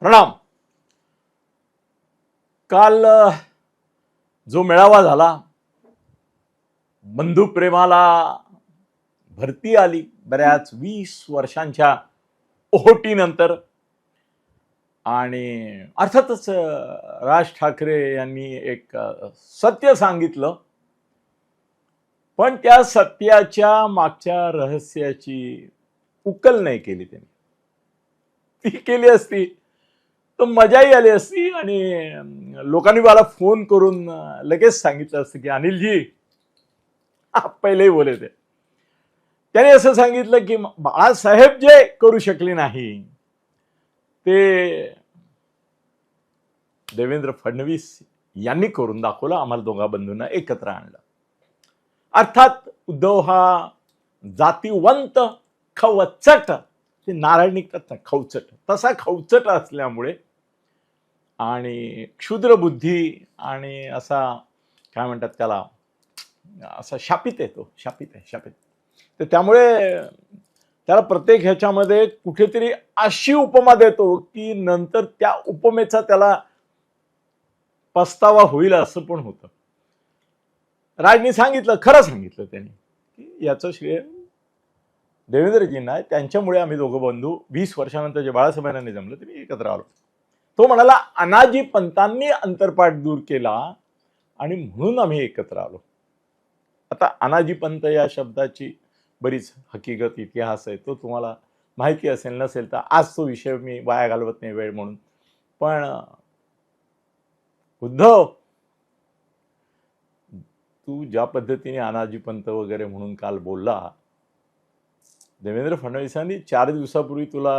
प्रणाम. काल जो मेळावा झाला बंधुप्रेमाला भरती आली बऱ्याच वीस वर्षांच्या ओहोटीनंतर. आणि अर्थातच राज ठाकरे यांनी एक सत्य सांगितलं. पण त्या सत्याच्या मागच्या रहस्याची उकल नाही केली त्यांनी. ती केली असती. तर मजाही आली असती आणि लोकांनी मला फोन करून लगेच सांगितलं असतं की अनिलजी पहिलेही बोले ते त्याने असं सांगितलं की बाळासाहेब जे करू शकले नाही ते देवेंद्र फडणवीस यांनी करून दाखवलं आम्हाला दोघा बंधूंना एकत्र आणलं. अर्थात उद्धव हा जातीवंत खवचट ते नारायणी निघतात खवचट तसा खवचट असल्यामुळे आणि क्षुद्र बुद्धी आणि असा काय म्हणतात त्याला असा शापित आहे तो शापित आहे शापित. तर त्यामुळे त्याला प्रत्येक ह्याच्यामध्ये कुठेतरी अशी उपमा देतो की नंतर त्या उपमेचा त्याला पस्तावा होईल असं पण होतं. राजनी सांगितलं खरं सांगितलं त्यांनी की याचं श्रेय देवेंद्रजींना आहे. त्यांच्यामुळे आम्ही दोघं बंधू वीस वर्षानंतर जे बाळासाहेबांनी जमलं ते मी एकत्र आलो. तो म्हणाला अनाजी पंतांनी अंतरपाठ दूर केला आणि म्हणून आम्ही एकत्र आलो. आता अनाजी पंत या शब्दाची बरीच हकीकत इतिहास आहे तो तुम्हाला माहिती असेल नसेल तर आज तो विषय मी वाया घालवत नाही वेळ म्हणून. पण उद्धव तू ज्या पद्धतीने अनाजी पंत वगैरे म्हणून काल बोलला देवेंद्र फडणवीसांनी चार दिवसापूर्वी तुला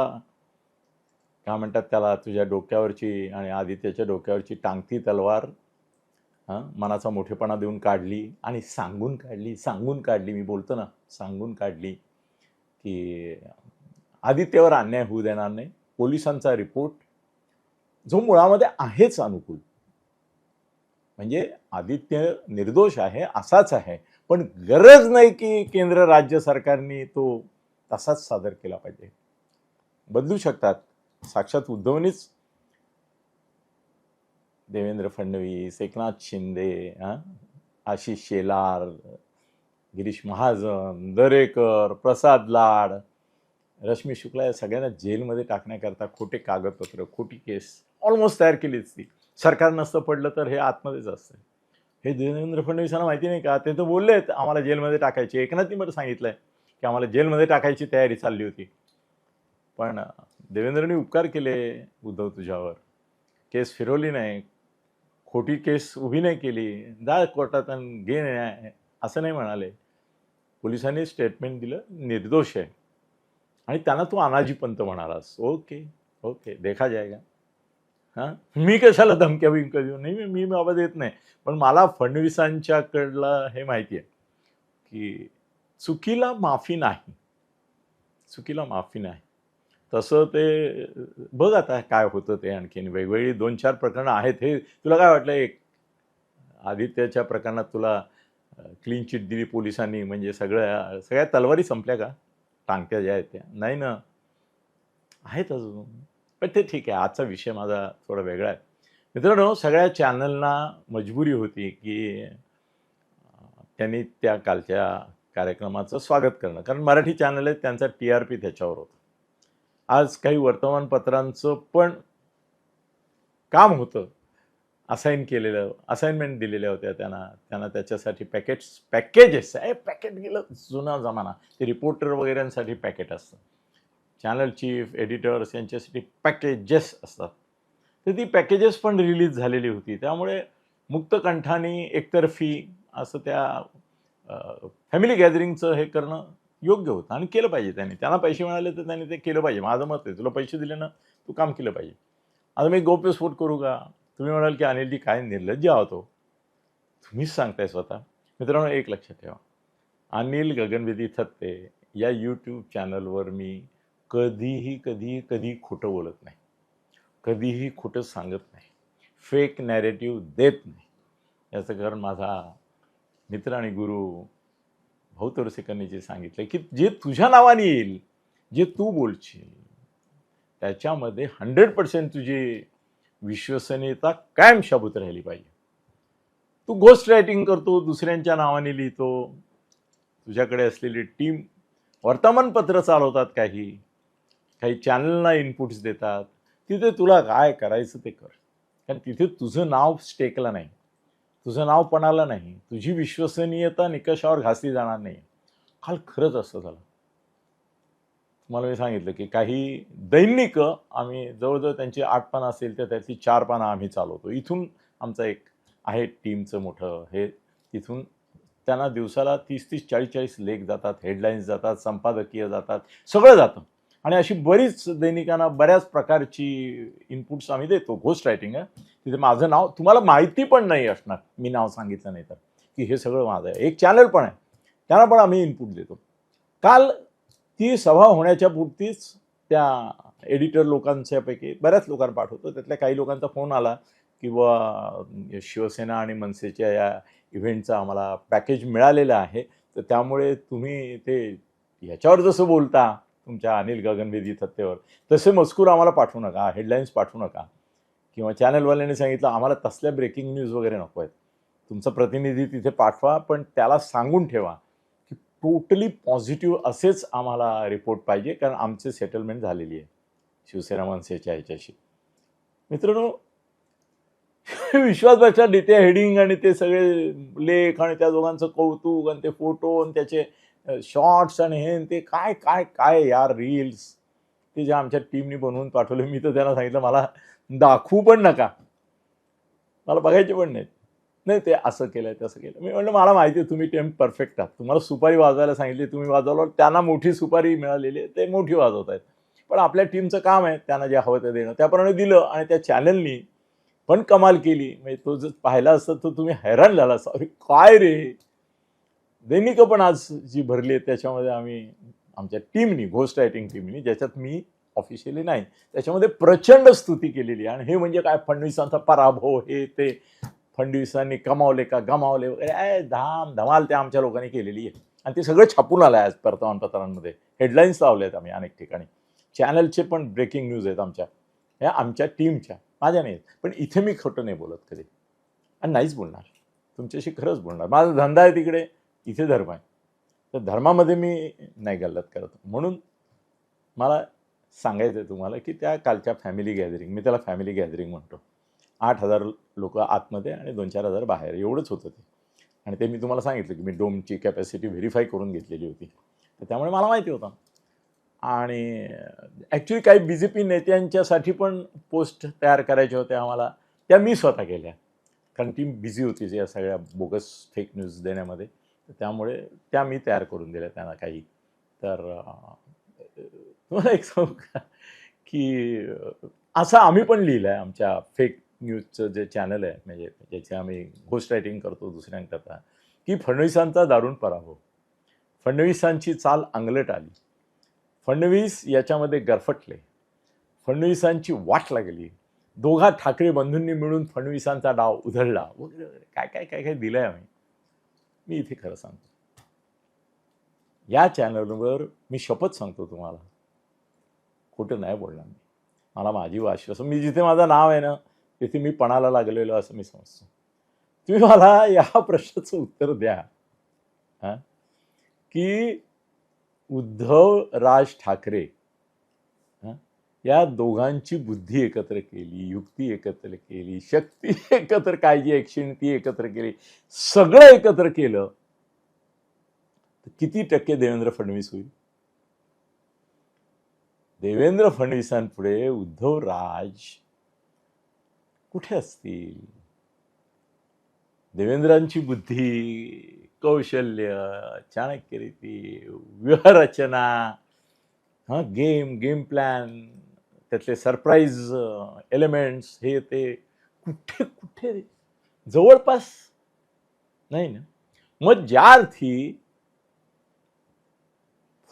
काय म्हणतात त्याला तुझ्या डोक्यावरची आणि आदित्यच्या डोक्यावरची टांगती तलवार हां मनाचा मोठेपणा देऊन काढली आणि सांगून काढली सांगून काढली. मी बोलतो ना सांगून काढली की आदित्यवर अन्याय होऊ देणार नाही. पोलिसांचा रिपोर्ट जो मुळामध्ये आहेच अनुकूल. म्हणजे आदित्य निर्दोष आहे असाच आहे. पण गरज नाही की केंद्र राज्य सरकारने तो तसाच सादर केला पाहिजे. बदलू शकतात. साक्षात उद्धवनीच. देवेंद्र फडणवीस एकनाथ शिंदे आशिष शेलार गिरीश महाजन दरेकर प्रसाद लाड रश्मी शुक्ला या सगळ्यांना जेलमध्ये टाकण्याकरता खोटे कागदपत्र खोटी केस ऑलमोस्ट तयार केलीच ती. सरकार नसतं पडलं तर हे आतमध्येच असतं हे देवेंद्र फडणवीसांना माहिती नाही का? ते तर बोललेत आम्हाला जेलमध्ये टाकायचे एकनाथनी बरं सांगितलंय की आम्हाला जेलमध्ये टाकायची तयारी चालली होती. पण देवेंद्रने उपकार केले उद्धव तुझ्यावर. केस फिरवली नाही. खोटी केस उभी नाही केली. जा कोर्टात आणि घे न्याय. असं नाही म्हणाले. पोलिसांनी स्टेटमेंट दिलं. निर्दोष आहे. आणि त्यांना तू अनाजी पंत म्हणालास. ओके. ओके. देखा जायगा. हां? मी कशाला धमक्या बिमक्या देऊ? नाही मी मी बाबा देत नाही. पण मला फडणवीसांच्याकडलं हे माहिती आहे की चुकीला माफी नाही. चुकीला माफी नाही. तसं ते बघ आता काय होतं ते आणखीन. वेगवेगळी दोन चार प्रकरणं आहेत हे. तुला काय वाटलं एक आदित्याच्या प्रकरणात तुला क्लीन चिट दिली पोलिसांनी म्हणजे सगळ्या सगळ्या तलवारी संपल्या का? टांगत्या ज्या आहेत त्या. नाही ना. आहेत अजून. पण ते ठीक आहे. आजचा विषय माझा थोडा वेगळा आहे. मित्रांनो सगळ्या चॅनलना मजबुरी होती की त्यांनी त्या कालच्या कार्यक्रमाचं स्वागत करणं. कारण मराठी चॅनल आहेत त्यांचा टी आर पी त्याच्यावर होता. आज काही वर्तमानपत्रांचं पण काम होतं. असाईन केलेलं असाइनमेंट दिलेल्या होत्या त्यांना. त्यांना त्याच्यासाठी पॅकेट्स पॅकेजेस आहे पॅकेट गेलं. जुना जमाना. ते रिपोर्टर वगैरेंसाठी पॅकेट असतं. चॅनल चीफ एडिटर्स यांच्यासाठी पॅकेजेस असतात. तर ती पॅकेजेस पण रिलीज झालेली होती. त्यामुळे मुक्तकंठाने एकतर्फी असं त्या फॅमिली गॅदरिंगचं हे करणं योग्य होतं आणि केलं पाहिजे त्यांनी. त्यांना पैसे मिळाले तर त्यांनी ते केलं पाहिजे. माझं मत आहे तुला पैसे दिले ना तू काम केलं पाहिजे. आता मी गौप्यस्फोट करू का? तुम्ही म्हणाल की अनिलजी काय निर्लज्ज आहोत हो. तुम्हीच सांगताय स्वतः. मित्रांनो एक लक्षात ठेवा. अनिल गगनविधी थत्ते या यूट्यूब चॅनलवर मी कधीही कधी कधी खोटं बोलत नाही. कधीही खोटं सांगत नाही. फेक नॅरेटिव्ह देत नाही. याचं कारण माझा मित्र आणि गुरु भाऊ तोरसेकरनी जे सांगितलं की जे तुझ्या नावाने येईल जे तू बोलशील त्याच्यामध्ये हंड्रेड पर्सेंट तुझी विश्वसनीयता कायम शाबूत राहिली पाहिजे. तू गोस्ट रायटिंग करतो दुसऱ्यांच्या नावाने लिहितो तुझ्याकडे असलेली टीम वर्तमानपत्र चालवतात काही काही चॅनलना इनपुट्स देतात तिथे तुला काय करायचं ते कर. कारण तिथे तुझं नाव स्टेकला नाही. तुझं नाव पणाला नाही तुझी विश्वसनीयता निकषावर घासली जाणार नाही. काल खरंच असं झालं. तुम्हाला मी सांगितलं की काही दैनिक आम्ही जवळजवळ त्यांची आठ पानं असेल तर त्यातली चार पानं आम्ही चालवतो. इथून आमचा एक आहे टीमचं मोठं हे तिथून त्यांना दिवसाला तीस तीस चाळीस चाळीस लेख जातात हेडलाईन्स जातात संपादकीय जातात सगळं जातं. आणि अशी बरीच दैनिकांना बऱ्याच प्रकारची इनपुट्स आम्ही देतो घोस्ट रायटिंग आहे तिथे माझं नाव तुम्हाला माहिती पण नाही असणार मी नाव सांगितलं नाही तर की हे सगळं माझं आहे. एक चॅनल पण आहे त्यांना पण आम्ही इनपुट देतो. काल ती सभा होण्याच्या पुरतीच त्या एडिटर लोकांच्यापैकी बऱ्याच लोकांना पाठवतो. त्यातल्या काही लोकांचा फोन आला किंवा शिवसेना आणि मनसेच्या या इव्हेंटचं आम्हाला पॅकेज मिळालेलं आहे. तर त्यामुळे तुम्ही ते ह्याच्यावर जसं बोलता तुमच्या अनिल गगनवेदी थत्तेवर तसे मजकूर आम्हाला पाठवू नका हेडलाईन्स पाठवू नका. किंवा चॅनलवाल्यांनी सांगितलं आम्हाला तसल्या ब्रेकिंग न्यूज वगैरे नको आहेत. तुमचा प्रतिनिधी तिथे पाठवा पण त्याला सांगून ठेवा की टोटली पॉझिटिव्ह असेच आम्हाला रिपोर्ट पाहिजे कारण आमचे सेटलमेंट झालेली आहे शिवसेना मनसेच्या ह्याच्याशी. मित्रांनो विश्वास बसला त्या हेडिंग आणि ते सगळे लेख आणि त्या दोघांचं कौतुक आणि ते फोटो आणि त्याचे शॉर्ट्स आणि हे आणि ते काय काय काय यार रील्स ते जे आमच्या टीमनी बनवून पाठवले मी तर त्यांना सांगितलं मला दाखवू पण नका. मला बघायचे पण नाहीत. नाही ते असं केलं आहे तसं केलं मी म्हणलं मला माहिती आहे तुम्ही टेम परफेक्ट आहात. तुम्हाला सुपारी वाजवायला सांगितली तुम्ही वाजवल्यावर त्यांना मोठी सुपारी मिळालेली आहे ते मोठी वाजवत आहेत पण आपल्या टीमचं काम आहे त्यांना जे हवं ते देणं. त्याप्रमाणे दिलं आणि त्या चॅनलनी पण कमाल केली. म्हणजे तो जर पाहिला असता तर तुम्ही हैराण झाला असा अरे काय रे? दैनिकं पण आज जी भरली आहेत त्याच्यामध्ये आम्ही आमच्या टीमनी घोस्ट रायटिंग टीमनी ज्याच्यात मी ऑफिशियली नाही त्याच्यामध्ये प्रचंड स्तुती केलेली आहे. आणि हे म्हणजे काय? फडणवीसांचा पराभव हे ते फडणवीसांनी कमावले का? गमावले वगैरे. धाम धमाल त्या आमच्या लोकांनी केलेली आहे. आणि ते सगळं छापून आलं आहे आज वर्तमानपत्रांमध्ये. हेडलाईन्स लावले आहेत आम्ही अनेक ठिकाणी. चॅनलचे पण ब्रेकिंग न्यूज आहेत आमच्या. ह्या आमच्या टीमच्या माझ्या नाही आहेत पण इथे मी खोटं नाही बोलत कधी. आणि नाहीच बोलणार. तुमच्याशी खरंच बोलणार. माझा धंदा आहे तिकडे इथे धर्म आहे. तर धर्मामध्ये मी नाही गल्लत करत. म्हणून मला सांगायचं आहे तुम्हाला की त्या कालच्या फॅमिली गॅदरिंग मी त्याला फॅमिली गॅदरिंग म्हणतो. आठ हजार लोक आतमध्ये आणि दोन चार हजार बाहेर. एवढंच होतं ते. आणि ते मी तुम्हाला सांगितलं की मी डोमची कॅपॅसिटी व्हेरीफाय करून घेतलेली होती. तर त्यामुळे मला माहिती होतं. आणि ॲक्च्युली काही बी जे पी नेत्यांच्यासाठी पण पोस्ट तयार करायच्या होत्या आम्हाला. त्या मी स्वतः केल्या. कारण ती बिझी होती या सगळ्या बोगस फेक न्यूज देण्यामध्ये. तर त्यामुळे त्या मी तयार करून दिल्या त्यांना काही. तर तुम्हाला एक सांगू का? की असं आम्ही पण लिहिलं आहे आमच्या फेक न्यूजचं जे चॅनल आहे म्हणजे ज्याचे आम्ही घोस्ट रायटिंग करतो दुसऱ्यांकरता की फडणवीसांचा दारुण पराभव. फडणवीसांची चाल अंगलट आली. फडणवीस याच्यामध्ये गरफटले. फडणवीसांची वाट लागली. दोघा ठाकरे बंधूंनी मिळून फडणवीसांचा डाव उधळला. वगैरे वगैरे काय काय काय काय दिलं आहे आम्ही? मी इथे खरं सांगतो. या चॅनलवर मी शपथ सांगतो तुम्हाला. खोटं नाही बोलणार मी. मला माझी वाशी असं मी जिथे माझं नाव आहे ना तिथे मी पणाला लागलेलो असं मी समजतो. तुम्ही मला या प्रश्नाचं उत्तर द्या. हां? की उद्धव राज ठाकरे या दोघांची बुद्धी एकत्र केली युक्ती एकत्र केली शक्ती एकत्र काळजी ती एकत्र केली सगळं एकत्र केलं तर किती टक्के देवेंद्र फडणवीस होईल? देवेंद्र फडणवीसांपुढे उद्धव राज कुठे असतील? देवेंद्रांची बुद्धी कौशल्य चाणक्यरीती व्यूहरचना हां गेम गेम प्लॅन त्यातले सरप्राईज एलिमेंट्स uh, हे ते कुठे कुठे जवळपास नाही ना? मग ज्या अर्थी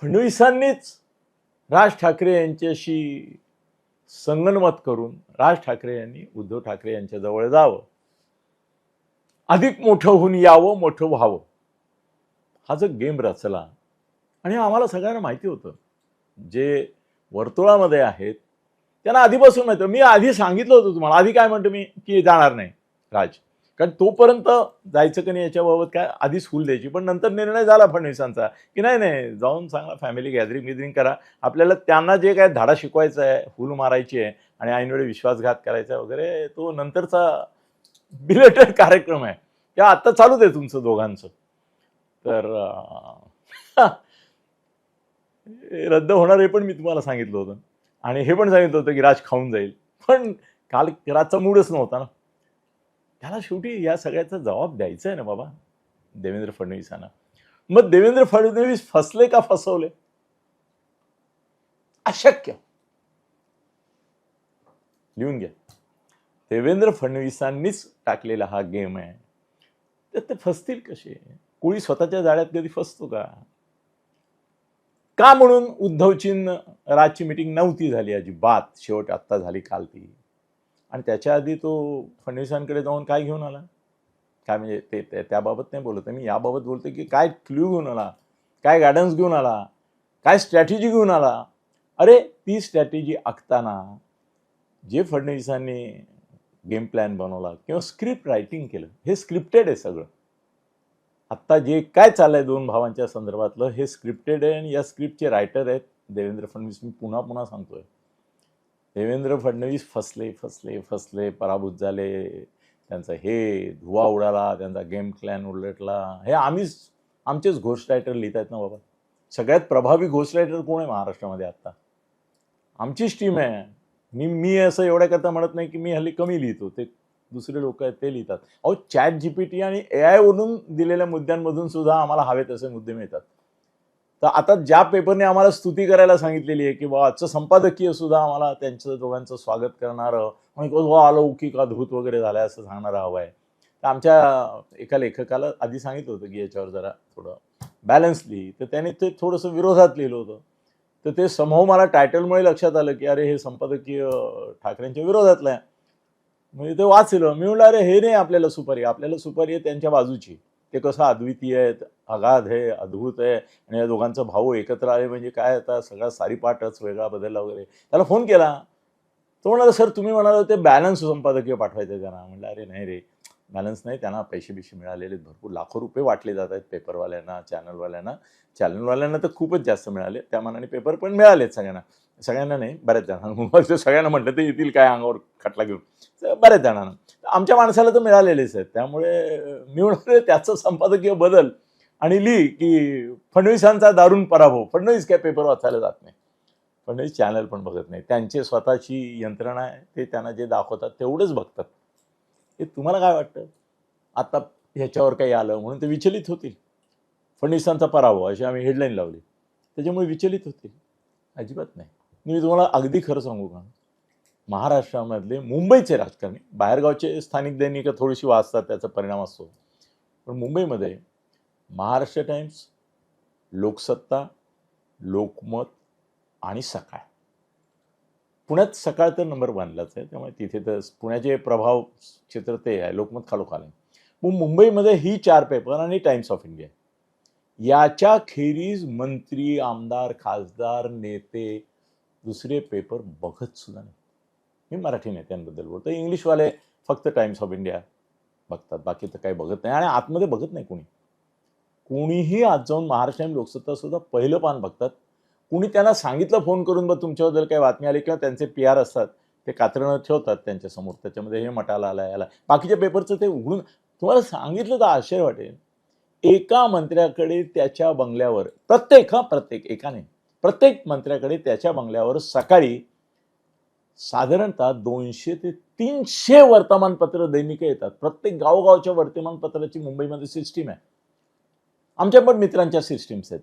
फडणवीसांनीच राज ठाकरे यांच्याशी संगनमत करून राज ठाकरे यांनी उद्धव ठाकरे यांच्या जवळ जावं. अधिक मोठं होऊन यावं मोठं व्हावं. हा जो गेम रचला आणि आम्हाला सगळ्यांना माहिती होतं जे वर्तुळामध्ये आहेत त्यांना आधीपासून माहिती मी आधी सांगितलं होतं तुम्हाला आधी काय म्हणतो मी की जाणार नाही राज. कारण तोपर्यंत जायचं की नाही याच्याबाबत काय आधीच स्कूल द्यायची पण नंतर निर्णय झाला फडणवीसांचा की नाही नाही जाऊन चांगला फॅमिली गॅदरिंग गिदरिंग करा. आपल्याला त्यांना जे काय धाडा शिकवायचा आहे फूल मारायची आहे आणि ऐनवेळी विश्वासघात करायचा वगैरे तो नंतरचा बिलेटेड कार्यक्रम आहे. त्या आत्ता चालूच आहे तुमचं दोघांचं. तर रद्द होणार हे पण मी तुम्हाला सांगितलं होतं. आणि हे पण सांगितलं होतं की राज खाऊन जाईल. पण काल राजचा मूडच नव्हता ना. त्याला शेवटी या सगळ्याचा जबाब द्यायचा आहे ना बाबा देवेंद्र फडणवीसांना. मग देवेंद्र फडणवीस फसले का फसवले? अशक्य. लिहून घ्या. देवेंद्र फडणवीसांनीच टाकलेला हा गेम आहे. तर ते फसतील कसे? कोळी स्वतःच्या जाळ्यात कधी फसतो का? का म्हणून उद्धवचीन राजची मिटिंग नव्हती झाली अजिबात? शेवट आत्ता झाली काल ती. आणि त्याच्या आधी तो फडणवीसांकडे जाऊन काय घेऊन आला? काय म्हणजे ते ते- त्याबाबत नाही बोलत. मी याबाबत बोलतो की काय क्ल्यू घेऊन आला? काय गायडन्स घेऊन आला? काय स्ट्रॅटेजी घेऊन आला? अरे ती स्ट्रॅटेजी आखताना जे फडणवीसांनी गेम प्लॅन बनवला किंवा स्क्रिप्ट रायटिंग केलं हे स्क्रिप्टेड आहे सगळं. आत्ता जे काय चाललंय दोन भावांच्या संदर्भातलं हे स्क्रिप्टेड आहे आणि या स्क्रिप्टचे रायटर आहेत देवेंद्र फडणवीस. मी पुन्हा पुन्हा सांगतोय. देवेंद्र फडणवीस फसले फसले फसले पराभूत झाले. त्यांचं हे धुवा उडाला त्यांचा गेम प्लॅन उलटला. हे आम्हीच आमचेच घोस्ट रायटर लिहित आहेत ना बाबा? सगळ्यात प्रभावी घोस्ट रायटर कोण आहे महाराष्ट्रामध्ये आत्ता? आमचीच टीम आहे. मी मी असं एवढ्या करता म्हणत नाही की मी हल्ली कमी लिहितो. ते दुसरे लोक आहेत ते लिहितात. अहो चॅट जीपीटी आणि ए आयवरून दिलेल्या मुद्द्यांमधून सुद्धा आम्हाला हवे तसे मुद्दे मिळतात. तर आता ज्या पेपरने आम्हाला स्तुती करायला सांगितलेली आहे की बा आजचं संपादकीय सुद्धा आम्हाला त्यांचं दोघांचं स्वागत करणारं आणि वा अलौकिक अद्भुत वगैरे झालं असं सांगणारं हवं आहे. तर आमच्या एका लेखकाला आधी सांगितलं होतं की याच्यावर जरा थोडं बॅलन्स लिही. तर त्याने ते थोडंसं विरोधात लिहिलं होतं. तर ते समूह मला टायटलमुळे लक्षात आलं की अरे हे संपादकीय ठाकरेंच्या विरोधातलं आहे. म्हणजे ते वाचलं मी म्हणलं अरे हे नाही आपल्याला सुपारी आपल्याला सुपारी आहे त्यांच्या बाजूची. ते कसं अद्वितीय आहेत अगाध आहे अद्भुत आहे आणि या दोघांचं भाऊ एकत्र आले म्हणजे काय आता सगळा सारीपाठच वेगळा बदलला वगैरे. त्याला फोन केला. तो म्हणाला सर तुम्ही म्हणाल ते बॅलन्स संपादकीय पाठवायचं त्यांना म्हणलं अरे नाही रे बॅलन्स नाही त्यांना पैसे बिशे मिळालेले आहेत भरपूर. लाखो रुपये वाटले जात आहेत पेपरवाल्यांना चॅनलवाल्यांना. चॅनलवाल्यांना तर खूपच जास्त मिळाले. त्या मानाने पेपर पण मिळालेत सगळ्यांना. सगळ्यांना नाही बऱ्याच जणांना. ते सगळ्यांना म्हटलं ते येतील काय अंगावर खटला घेऊन. तर बऱ्याच जणांना. आमच्या माणसाला तर मिळालेलेच आहेत. त्यामुळे मी त्याचं संपादकीय बदल आणि ली की फडणवीसांचा दारुण पराभव. फडणवीस काय पेपर वाचायला जात नाही. फडणवीस चॅनल पण बघत नाही. त्यांचे स्वतःची यंत्रणा आहे ते त्यांना जे दाखवतात तेवढंच बघतात. हे तुम्हाला काय वाटतं? आता ह्याच्यावर काही आलं म्हणून ते विचलित होतील. फडणवीसांचा पराभव अशी आम्ही हेडलाईन लावली. त्याच्यामुळे विचलित होतील. अजिबात नाही. मी तुम्हाला अगदी खरं सांगू का? महाराष्ट्रामधले मुंबईचे राजकारणी बाहेरगावचे स्थानिक दैनिक थोडीशी वाचतात त्याचा परिणाम असतो. पण मुंबईमध्ये महाराष्ट्र टाइम्स लोकसत्ता लोकमत आणि सकाळ. पुण्यात सकाळ तर नंबर वनलाच आहे. त्यामुळे तिथे तर पुण्याचे प्रभाव क्षेत्र ते आहे. लोकमत खालोखाल आहे मग मुंबईमध्ये ही चार पेपर आणि टाइम्स ऑफ इंडिया याच्या खेरीज मंत्री आमदार खासदार नेते दुसरे पेपर बघत सुद्धा नाही. मी मराठी नेत्यांबद्दल बोलतो इंग्लिशवाले फक्त टाइम्स ऑफ इंडिया बघतात. बाकी तर काही बघत नाही. आणि आतमध्ये बघत नाही कोणी. कोणीही आज जाऊन महाराष्ट्र लोकसत्ता सुद्धा पहिलं पान बघतात. कुणी त्यांना सांगितलं फोन करून बघ तुमच्याबद्दल काही बातमी आली? किंवा त्यांचे पी आर असतात ते कात्रणं ठेवतात त्यांच्यासमोर त्याच्यामध्ये हे मटाला आला याला बाकीच्या पेपरचं ते उघडून तुम्हाला सांगितलं तर आश्चर्य वाटेल. एका मंत्र्याकडे त्याच्या बंगल्यावर प्रत्येक हा प्रत्येक एकाने प्रत्येक मंत्र्याकडे त्याच्या बंगल्यावर सकाळी साधारणतः दोनशे ते तीनशे वर्तमानपत्र दैनिक येतात. प्रत्येक गावगावच्या वर्तमानपत्राची मुंबईमध्ये सिस्टीम आहे. आमच्या पण मित्रांच्या सिस्टीम्स आहेत.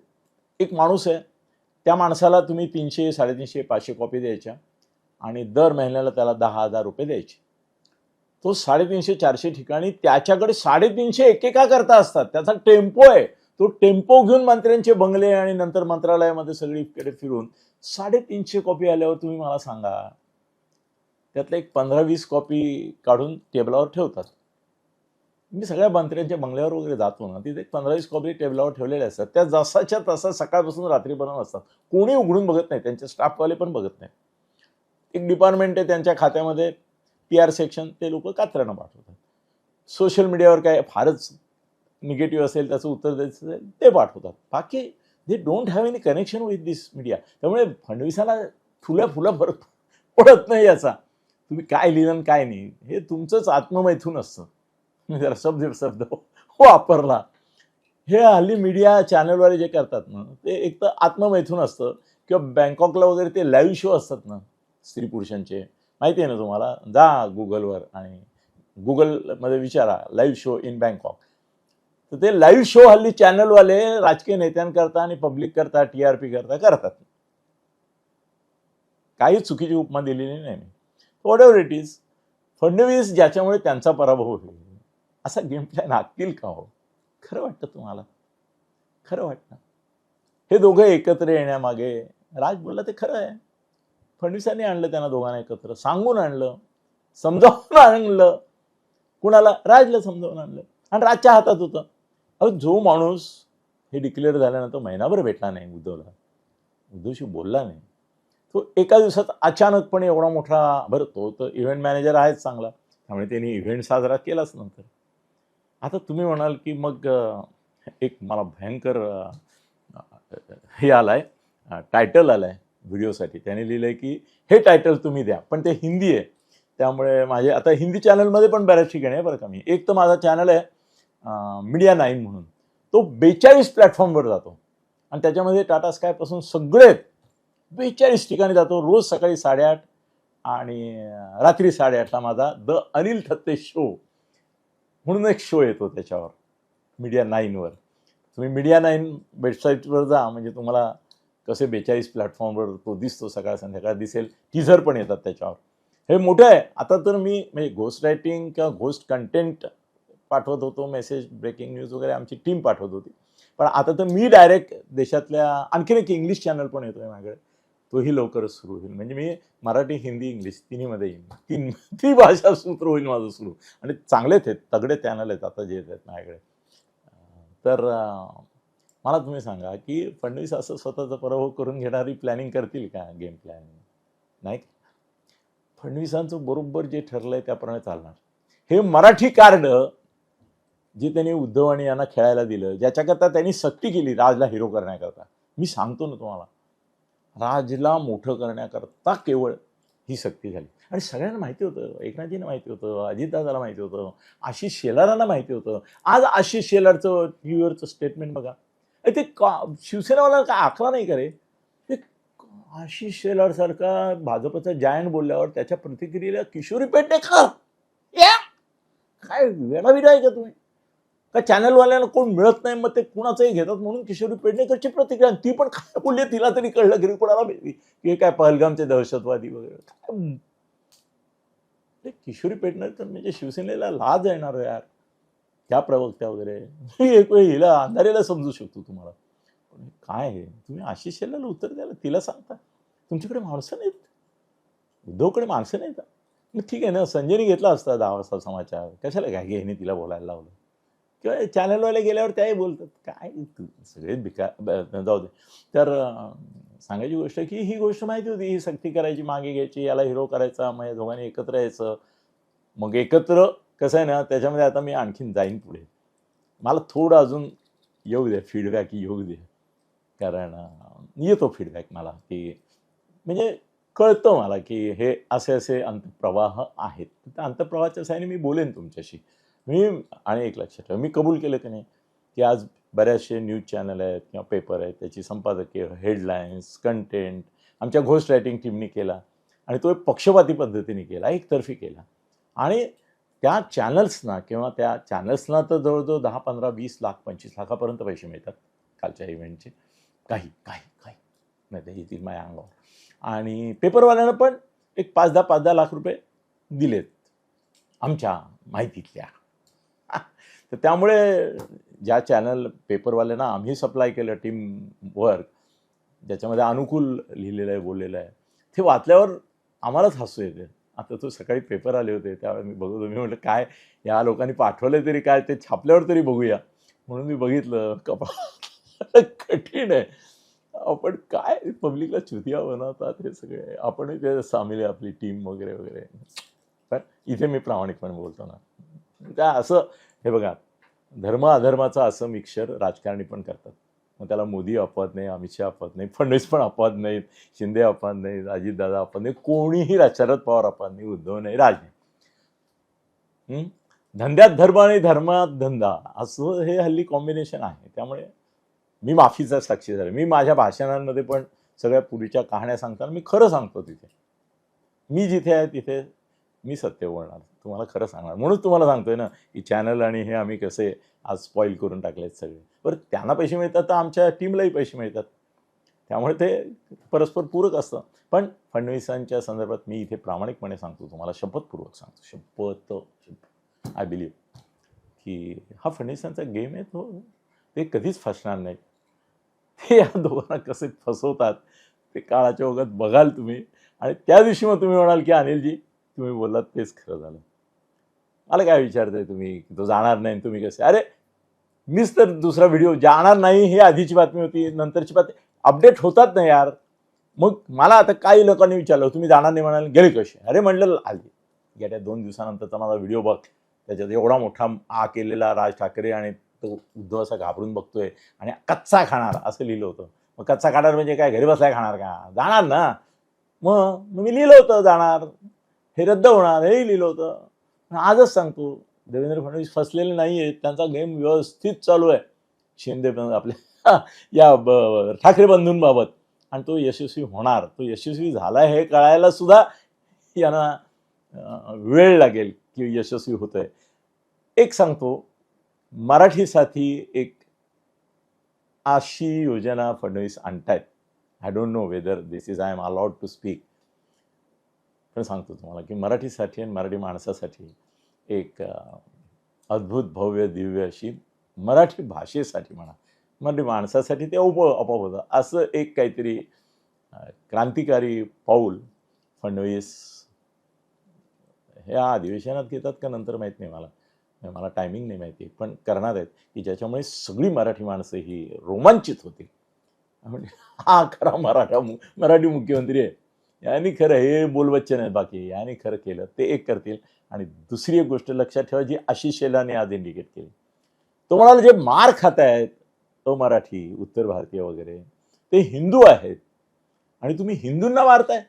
एक माणूस आहे त्या माणसाला तुम्ही तीनशे साडेतीनशे पाचशे कॉपी द्यायच्या आणि दर महिन्याला त्याला दहा हजार रुपये द्यायचे. तो साडेतीनशे चारशे ठिकाणी त्याच्याकडे साडेतीनशे एकेका करता असतात. त्याचा टेम्पो आहे. तो टेम्पो घेऊन मंत्र्यांचे बंगले आणि नंतर मंत्रालयामध्ये सगळीकडे फिरून साडेतीनशे कॉपी आल्यावर तुम्ही मला सांगा. त्यातल्या एक पंधरा वीस कॉपी काढून टेबलावर ठेवतात. मी सगळ्या मंत्र्यांच्या बंगल्यावर वगैरे जातो ना तिथे एक पंधरा वीस कॉपी टेबलावर ठेवलेल्या असतात. त्या जसाच्या तसा सकाळपासून रात्रीपर्यंत असतात. कोणी उघडून बघत नाही त्यांचे स्टाफवाले पण बघत नाही. एक डिपार्टमेंट आहे त्यांच्या खात्यामध्ये पी आर सेक्शन ते लोक कात्र्यानं पाठवतात. सोशल मीडियावर काय फारच निगेटिव्ह असेल त्याचं उत्तर द्यायचं असेल ते पाठवतात. बाकी they don't have any connection with this media त्यामुळे फडणवीसाला फुल्या फुला फरक पडत नाही याचा. तुम्ही काय लिहिलं काय नाही हे तुमचंच आत्ममैथून असतं. मी जरा शब्द शब्द वापरला. हे हल्ली मीडिया चॅनलवाले जे करतात ना ते एक तर आत्ममैथून असतं किंवा बँकॉकला वगैरे ते लाईव्ह शो असतात ना स्त्री पुरुषांचे. माहिती आहे ना तुम्हाला? जा गुगलवर आणि गुगलमध्ये विचारा लाईव्ह शो इन बँकॉक तर ते लाईव्ह शो हल्ली चॅनलवाले राजकीय नेत्यांकरता आणि पब्लिक करता टी आर पी करता करतात. काही चुकीची उपमा दिलेली नाही. मी whatever it is Fadnavis ज्याच्यामुळे त्यांचा पराभव होईल असा गेम प्लॅन आखतील का हो? खरं वाटतं तुम्हाला? खरं वाटतं. हे दोघं एकत्र येण्यामागे राज बोलला ते खरं आहे. फडणवीसांनी आणलं त्यांना दोघांना एकत्र. सांगून आणलं समजावून आणलं. कुणाला? राजला समजावून आणलं. आणि राजच्या हातात होतं. अहो जो माणूस हे डिक्लेअर झाल्यानंतर महिनाभर भेटला नाही उद्धवला. उद्धवशी बोलला नाही. तो एका दिवसात अचानकपणे एवढा मोठा भरतो तर इव्हेंट मॅनेजर आहेच चांगला. त्यामुळे त्यांनी इव्हेंट साजरा केलाच नंतर. आता तुम्ही म्हणाल की मग एक मला भयंकर हे आलं आहे टायटल आलाय व्हिडिओसाठी. त्याने लिहिलं आहे की हे टायटल तुम्ही द्या पण ते हिंदी आहे. त्यामुळे माझे आता हिंदी चॅनलमध्ये पण बऱ्याच ठिकाणी आहे बरं का मी. एक तर माझा चॅनल आहे मीडिया नाईन म्हणून. तो बेचाळीस प्लॅटफॉर्मवर जातो. आणि त्याच्यामध्ये टाटा स्कायपासून सगळे बेचाळीस ठिकाणी जातो. रोज सकाळी साडेआठ आणि रात्री साडेआठला माझा द अनिल थत्ते शो. म्हणून एक शो येतो त्याच्यावर. मीडिया नाईनवर तुम्ही मीडिया नाईन वेबसाईटवर जा म्हणजे तुम्हाला कसे बेचाळीस प्लॅटफॉर्मवर तो दिसतो सकाळ संध्याकाळ दिसेल. टीझर पण येतात त्याच्यावर. हे मोठं आहे. आता तर मी म्हणजे घोस्ट रायटिंग किंवा घोस्ट कंटेंट पाठवत होतो मेसेज ब्रेकिंग न्यूज वगैरे आमची टीम पाठवत होती. पण आता तर मी डायरेक्ट देशातल्या आणखीन एक इंग्लिश चॅनल पण येतो आहे माझ्याकडे. तोही लवकरच सुरू होईल. म्हणजे मी मराठी हिंदी इंग्लिश तिन्हीमध्ये येईन. तीन ती भाषा सूत्र होईल माझं सुरू. आणि चांगलेच आहेत. तगडे चॅनल आहेत. आता जे आहेत माझ्याकडे. तर मला तुम्ही सांगा की फडणवीस असं स्वतःचा पराभव करून घेणारी प्लॅनिंग करतील का गेम प्लॅन नाही का? फडणवीसांचं बरोबर जे ठरलंय त्याप्रमाणे चालणार. हे मराठी कार्ड जे त्यांनी उद्धव आणि यांना खेळायला दिलं ज्याच्याकरता त्यांनी सक्ती केली राजला हिरो करण्याकरता. मी सांगतो ना तुम्हाला. राजला मोठं करण्याकरता केवळ ही सक्ती झाली. आणि सगळ्यांना माहिती होतं एकनाथजींना माहिती होतं अजितदादाला माहिती होतं आशिष शेलारांना माहिती होतं. आज आशिष शेलारचं टी व्हीवरचं स्टेटमेंट बघा ते का शिवसेनावाला काय आखला नाही करे ते आशिष शेलारसारखा भाजपचा जायंट बोलल्यावर त्याच्या प्रतिक्रियेला किशोरी पेटणे या! काय वेळाविडा आहे का तुम्ही? का चॅनलवाल्यांना कोण मिळत नाही मग ते कुणाचंही घेतात म्हणून किशोरी पेडणेकरची प्रतिक्रिया ती पण काय बोलली तिला तरी कळलं की कोणाला भेटली की हे काय पहलगामचे दहशतवादी वगैरे. काय किशोरी पेडणेकर म्हणजे शिवसेनेला लाज येणार यार. त्या प्रवक्त्या वगैरे. मी एक वेळ हिला अंधारेला समजू शकतो तुम्हाला. पण काय आहे तुम्ही आशिष शेलारला उत्तर द्यायला तिला सांगता. तुमच्याकडे माणसं नाहीत. उद्धवकडे माणसं नाहीत. मग ठीक आहे ना संजयने घेतला असता दहा वाजता समाचार. कशाला काय घ्यायने तिला बोलायला लावलं? किंवा चॅनलवाले गेल्यावर त्याही बोलतात. काय तू सगळे बिका ब- जाऊ दे. तर सांगायची गोष्ट की ही गोष्ट माहिती होती. ही सक्ती करायची मागे घ्यायची याला हिरो करायचा मग या दोघांनी एकत्र यायचं. मग एकत्र कसं आहे ना त्याच्यामध्ये आता मी आणखीन जाईन पुढे. मला थोडं अजून येऊ द्या फीडबॅक येऊ दे कारण येतो फीडबॅक मला की म्हणजे कळतं मला की हे असे असे अंतप्रवाह आहेत. त्या अंतप्रवाहाच्या साहाय्याने मी बोलेन तुमच्याशी. मी आणि एक लक्षात ठेवा मी कबूल केलं की नाही की आज बऱ्याचशे न्यूज चॅनल आहेत किंवा पेपर आहेत त्याची संपादकीय हेडलाईन्स कंटेंट आमच्या घोस्ट रायटिंग टीमनी केला आणि तो एक पक्षपाती पद्धतीने केला एकतर्फी केला. आणि त्या चॅनल्सना किंवा त्या चॅनल्सना तर जवळजवळ दहा पंधरा वीस लाख पंचवीस लाखापर्यंत पैसे मिळतात कालच्या इव्हेंटचे. काही काही काही. नाही ते येतील माझ्या अंगावर. आणि पेपरवाल्यानं पण एक पाच दहा पाच दहा लाख रुपये दिलेत आमच्या माहितीतल्या. तर त्यामुळे ज्या चॅनल पेपरवाल्यांना आम्ही सप्लाय केलं टीम वर्क ज्याच्यामध्ये अनुकूल लिहिलेलं आहे बोललेलं आहे ते वाचल्यावर आम्हालाच हसू येते. आता तो सकाळी पेपर आले होते त्यावेळेस मी बघतो मी म्हटलं काय? या लोकांनी पाठवलं तरी काय? ते छापल्यावर तरी बघूया. म्हणून मी बघितलं कपा कठीण आहे. आपण काय पब्लिकला चुतिया बनवतात हे सगळे? आपणही ते सामील आहे आपली टीम वगैरे वगैरे. पण इथे मी प्रामाणिकपणे बोलतो ना. काय असं हे बघा धर्म अधर्माचं असं मिक्सर राजकारणी पण करतात. मग त्याला मोदी अपवाद नाही अमित शहा अपवाद नाही फडणवीस पण अपवाद नाहीत शिंदे अपवाद नाहीत अजितदादा अपवाद नाही कोणीही शरद पवार अपवाद नाही उद्धव नाही राज नाही. धंद्यात धर्म आणि धर्मात धंदा असं हे हल्ली कॉम्बिनेशन आहे. त्यामुळे मी माफीचा साक्षी झालो. मी माझ्या भाषणांमध्ये पण सगळ्या पूर्वीच्या कहाण्या सांगताना मी खरं सांगतो तिथे. मी जिथे आहे तिथे मी सत्य बोलणार तुम्हाला खरं सांगणार. म्हणून तुम्हाला सांगतोय ना की चॅनल आणि हे आम्ही कसे आज स्पॉईल करून टाकलेत सगळे. बरं त्यांना पैसे मिळतात तर आमच्या टीमलाही पैसे मिळतात. त्यामुळे ते परस्पर पूरक असतं. पण फडणवीसांच्या संदर्भात मी इथे प्रामाणिकपणे सांगतो तुम्हाला शपथपूर्वक सांगतो. शपथ आय बिलीव्ह की हा फडणवीसांचा गेम आहे तो ते कधीच फसणार नाही. ते या दोघांना कसे फसवतात ते काळाच्या ओघात बघाल तुम्ही. आणि त्या दिवशी मग तुम्ही म्हणाल की अनिलजी तुम्ही बोललात तेच खरं झालं. मला काय विचारताय तुम्ही? तो जाणार नाही आणि तुम्ही कसे? अरे मीच तर दुसरा व्हिडिओ जाणार नाही हे आधीची बातमी होती नंतरची बातमी अपडेट होतात ना यार. मग मला आता काही लोकांनी विचारलं तुम्ही जाणार नाही म्हणाल गेले कसे? अरे म्हणलं आले गेल्या दोन दिवसानंतरचा माझा व्हिडिओ बघ. त्याच्यात एवढा मोठा आ केलेला राज ठाकरे आणि तो उद्धव असा घाबरून बघतोय आणि कच्चा खाणार असं लिहिलं होतं. मग कच्चा खाणार म्हणजे काय? घरी बसलाय खाणार का? जाणार ना. मग मी लिहिलं होतं जाणार. हे रद्द होणार हेही लिहिलं होतं. आजच सांगतो देवेंद्र फडणवीस फसलेले नाही आहेत त्यांचा गेम व्यवस्थित चालू आहे. शिंदे आपले आपल्या या ब- ठाकरे बंधूंबाबत. आणि तो यशस्वी होणार तो यशस्वी झाला हे कळायला सुद्धा यांना वेळ लागेल की यशस्वी होत आहे एक सांगतो मराठीसाठी एक अशी योजना Fadnavis आणतायत. I don't know whether this is I am allowed to speak पण सांगतो तुम्हाला की मराठीसाठी आणि मराठी माणसासाठी एक अद्भुत भव्य दिव्य अशी मराठी भाषेसाठी म्हणा मराठी माणसासाठी ते उप अपाप होतं असं एक काहीतरी क्रांतिकारी पाऊल फडणवीस ह्या अधिवेशनात घेतात का नंतर माहीत नाही मला. मला टायमिंग नाही माहिती. पण करणार आहेत की ज्याच्यामुळे सगळी मराठी माणसं ही रोमांचित होतील. म्हणजे हा खरा मराठा मु- मराठी मुख्यमंत्री आहे. यांनी खरं हे बोलवच्चन आहेत बाकी यांनी खरं केलं ते एक करतील. आणि दुसरी एक गोष्ट लक्षात ठेवा जी आशिष शेलाने आज इंडिकेट केली. तो म्हणाला जे मार खात आहेत मराठी उत्तर भारतीय वगैरे ते हिंदू आहेत. आणि तुम्ही हिंदूंना मारताय.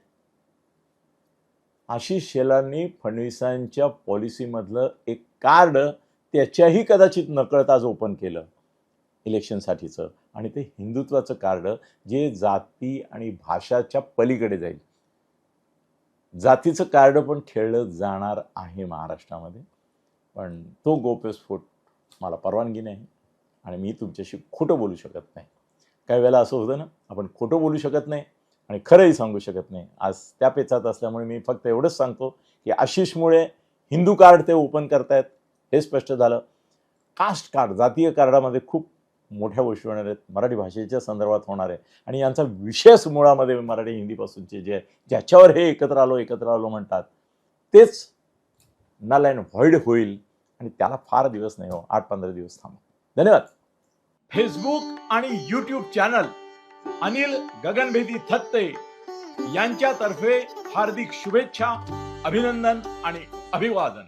आशिष शेलांनी फडणवीसांच्या पॉलिसीमधलं एक कार्ड त्याच्याही कदाचित नकळत आज ओपन केलं इलेक्शनसाठीचं आणि ते हिंदुत्वाचं कार्ड जे जाती आणि भाषाच्या पलीकडे जाईल. जातीचं कार्ड पण खेळलं जाणार आहे महाराष्ट्रामध्ये पण तो गोप्यस्फोट मला परवानगी नाही आणि मी तुमच्याशी खोटं बोलू शकत नाही. काही वेळेला असं होतं ना आपण खोटं बोलू शकत नाही आणि खरंही सांगू शकत नाही. आज त्या पेचात असल्यामुळे मी फक्त एवढंच सांगतो की आशिषमुळे हिंदू कार्ड ते ओपन करतायत हे स्पष्ट झालं. कास्ट कार्ड जातीय कार्डामध्ये खूप मोठ्या गोष्टी होणार आहेत. मराठी भाषेच्या संदर्भात होणार आहे. आणि यांचा विशेष मुळामध्ये मराठी हिंदीपासूनचे जे ज्याच्यावर हे एकत्र आलो एकत्र आलो म्हणतात तेच नल अँड व्हॉइड होईल आणि त्याला फार दिवस नाही हो आठ पंधरा दिवस थांबा. धन्यवाद. फेसबुक आणि युट्यूब चॅनल अनिल गगनभेदी थत्ते यांच्यातर्फे हार्दिक शुभेच्छा अभिनंदन आणि अभिवादन.